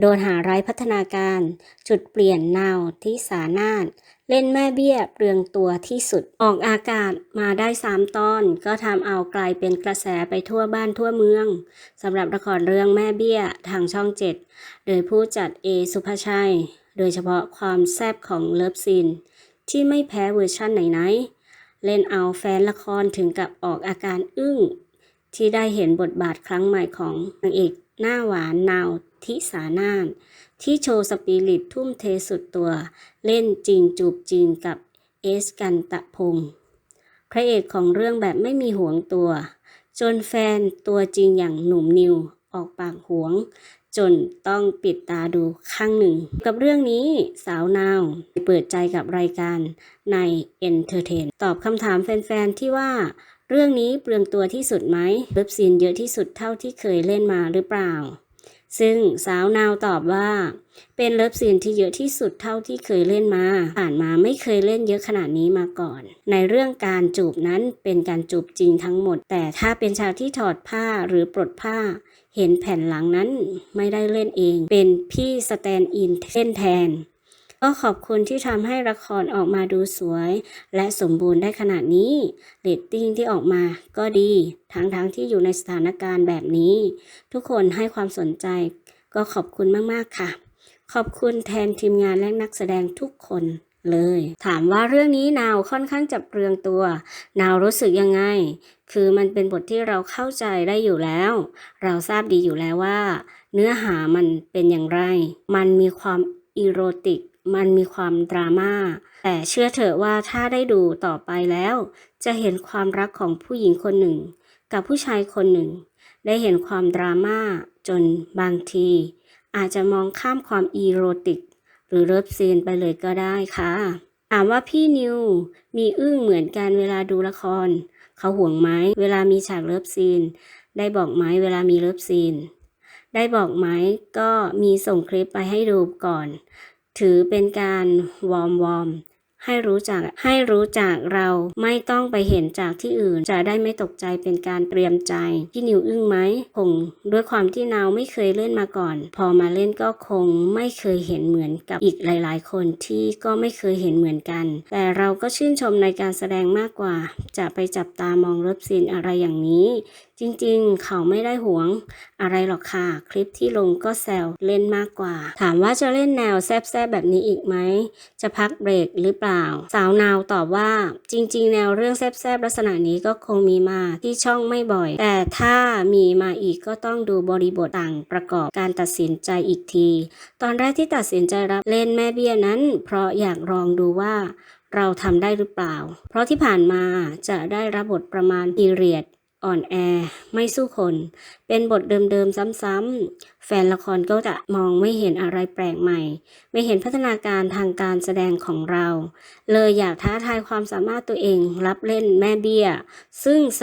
โดนหาไร้พัฒนาการ จุดเปลี่ยนนาวที่สานาถเล่นแม่เบี้ยเปลืองตัวที่สุดออกอากาศมาได้3ตอน ก็ทำเอากลายเป็นกระแสไปทั่วบ้านทั่วเมืองสำหรับละครเรื่องแม่เบี้ยทางช่อง7โดยผู้จัดเอสุภาชัย โดยเฉพาะความแซ่บของเลิฟซีนที่ไม่แพ้เวอร์ชั่นไหนๆเล่นเอาแฟนละครถึงกับออกอาการอึ้ง ที่ได้เห็นบทบาทครั้งใหม่ของนางเอกหน้าหวานนาว ทิสานาน ที่โชว์สปิริตทุ่มเทสุดตัว เล่นจริงจูบจริงกับเอสกันตะพงศ์พระเอกของเรื่องแบบไม่มีห่วงตัว จนแฟนตัวจริงอย่างหนุ่มนิวออกปากหวง จนต้องปิดตาดูข้างหนึ่ง กับเรื่องนี้สาวนาว เปิดใจกับรายการใน Entertain ตอบคำถามแฟน ๆ ที่ว่า เรื่องนี้เปลืองตัวที่สุดไหมเลิฟซีนเยอะที่สุดเท่าที่เคยเล่นมาหรือเปล่า ซึ่งสาวนาวตอบว่า เป็นเลิฟซีนที่เยอะที่สุดเท่าที่เคยเล่นมา ผ่านมาไม่เคยเล่นเยอะขนาดนี้มาก่อน ในเรื่องการจูบนั้นเป็นการจูบจริงทั้งหมด แต่ถ้าเป็นชาวที่ถอดผ้าหรือปลดผ้า เห็นแผ่นหลังนั้นไม่ได้เล่นเอง เป็นพี่สแตนอินเล่นแทน ก็ขอบคุณที่ทำให้ละครออกมาดูสวย และสมบูรณ์ได้ขนาดนี้เรตติ้งที่ออกมาก็ดี ทั้งๆทที่อยู่ในสถานการณ์แบบนี้ ทุกคนให้ความสนใจ ก็ขอบคุณมากๆค่ะ ขอบคุณแทนทีมงานและนักแสดงทุกคนเลย ถามว่าเรื่องนี้นาวค่อนข้างจับเปลืองตัว นาวรู้สึกยังไง คือมันเป็นบทที่เราเข้าใจได้อยู่แล้ว เราทราบดีอยู่แล้วว่า เนื้อหามันเป็นอย่างไร มันมีความอีโรติก มันมีความดราม่าแต่เชื่อเถอะว่าถ้าได้ดูต่อไปแล้ว จะเห็นความรักของผู้หญิงคนหนึ่ง กับผู้ชายคนหนึ่ง ได้เห็นความดราม่าจนบางที อาจจะมองข้ามความอีโรติก หรือเลิฟซีนไปเลยก็ได้ค่ะถามว่าพี่นิวมีอึ้งเหมือนกันเวลาดูละคร เขาห่วงไหมเวลามีฉากเลิฟซีน ได้บอกไหมเวลามีเลิฟซีน ได้บอกไหมก็มีส่งคลิปไปให้ดูก่อน ถือเป็นการวอร์มวอร์ม ให้รู้จักให้รู้จักเราไม่ต้องไปเห็นจากที่อื่น จะได้ไม่ตกใจเป็นการเตรียมใจพี่นิวอึ้งไหมคงด้วยความที่นาวไม่เคยเล่นมาก่อน พอมาเล่นก็คงไม่เคยเห็นเหมือนกับอีกหลาย ๆ คนที่ก็ไม่เคยเห็นเหมือนกัน แต่เราก็ชื่นชมในการแสดงมากกว่า จะไปจับตามองเลิฟซีนอะไรอย่างนี้ จริงๆ เขาไม่ได้หวง อะไรหรอกค่ะ คลิปที่ลงก็แซวเล่นมากกว่า ถามว่าจะเล่นแนวแซบๆแบบนี้อีกไหมจะพักเบรกหรือเปล่าล่า สาวนาวตอบว่าจริง ๆ แนวเรื่องแซบๆลักษณะนี้ก็คงมีมาที่ช่องไม่บ่อย แต่ถ้ามีมาอีกก็ต้องดูบริบทต่างประกอบการตัดสินใจอีกที ตอนแรกที่ตัดสินใจรับเล่นแม่เบี้ยนั้น เพราะอยากลองดูว่าเราทำได้หรือเปล่า เพราะที่ผ่านมาจะได้รับบทประมาณพีเรียด อ่อนแอ ไม่สู้คน เป็นบทเดิมๆ ซ้ำๆ แฟนละครก็จะมองไม่เห็นอะไรแปลกใหม่ ไม่เห็นพัฒนาการทางการแสดงของเรา เลยอยากท้าทายความสามารถตัวเองรับเล่นแม่เบี้ย ซึ่ง